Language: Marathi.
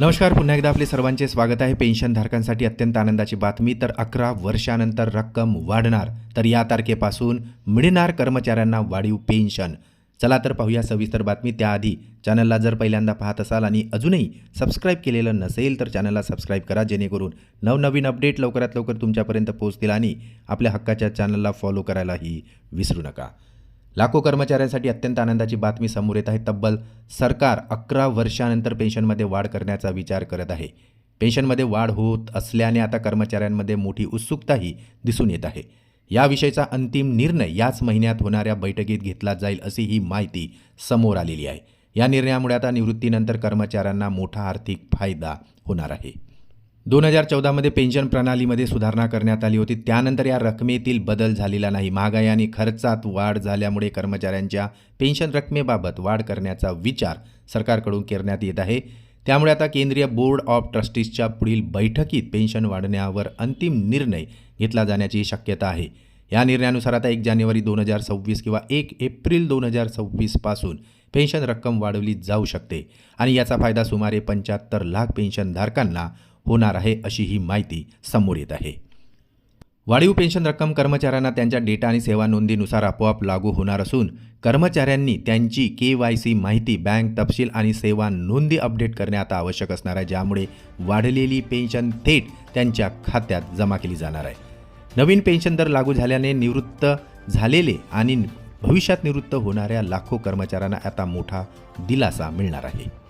नमस्कार पुन्हा एकदा आपले सर्वांचे स्वागत आहे. पेन्शनधारकांसाठी अत्यंत आनंदाची बातमी. तर अकरा वर्षानंतर रक्कम वाढणार तर या तारखेपासून मिळणार कर्मचाऱ्यांना वाढीव पेन्शन. चला तर पाहूया सविस्तर बातमी. त्याआधी चॅनलला जर पहिल्यांदा पाहत असाल आणि अजूनही सबस्क्राईब केलेलं नसेल तर चॅनलला सबस्क्राईब करा जेणेकरून नवनवीन अपडेट लवकरात लवकर तुमच्यापर्यंत पोहोचतील आणि आपल्या हक्काच्या चॅनलला फॉलो करायलाही विसरू नका. लाखो कर्मचाऱ्यांसाठी अत्यंत आनंदाची बातमी समोर येत आहे. तब्बल सरकार अकरा वर्षानंतर पेन्शनमध्ये वाढ करण्याचा विचार करत आहे. पेन्शनमध्ये वाढ होत असल्याने आता कर्मचाऱ्यांमध्ये मोठी उत्सुकताही दिसून येत आहे. याविषयीचा अंतिम निर्णय याच महिन्यात होणाऱ्या बैठकीत घेतला जाईल अशी ही माहिती समोर आलेली आहे. या निर्णयामुळे आता निवृत्तीनंतर कर्मचाऱ्यांना मोठा आर्थिक फायदा होणार आहे. दोन हजार चौदामध्ये पेन्शन प्रणालीमध्ये सुधारणा करण्यात आली होती. त्यानंतर या रकमेतील बदल झालेला नाही. महागाई आणि खर्चात वाढ झाल्यामुळे कर्मचाऱ्यांच्या पेन्शन रकमेबाबत वाढ करण्याचा विचार सरकारकडून करण्यात येत आहे. त्यामुळे आता केंद्रीय बोर्ड ऑफ ट्रस्टीजच्या पुढील बैठकीत पेन्शन वाढण्यावर अंतिम निर्णय घेतला जाण्याची शक्यता आहे. या निर्णयानुसार आता एक जानेवारी दोन हजार सव्वीस किंवा एक एप्रिल दोन हजार सव्वीसपासून पेन्शन रक्कम वाढवली जाऊ शकते. आणि याचा फायदा सुमारे पंच्याहत्तर लाख पेन्शनधारकांना होणार आहे अशी ही माहिती समोर येत आहे. वाढीव पेन्शन रक्कम कर्मचाऱ्यांना त्यांच्या डेटा आणि सेवा नोंदीनुसार आपोआप लागू होणार असून कर्मचाऱ्यांनी त्यांची के वाय सी माहिती बँक तपशील आणि सेवा नोंदी अपडेट करणे आता आवश्यक असणार आहे ज्यामुळे वाढलेली पेन्शन थेट त्यांच्या खात्यात जमा केली जाणार आहे. नवीन पेन्शन दर लागू झाल्याने निवृत्त झालेले आणि भविष्यात निवृत्त होणाऱ्या लाखो कर्मचाऱ्यांना आता मोठा दिलासा मिळणार आहे.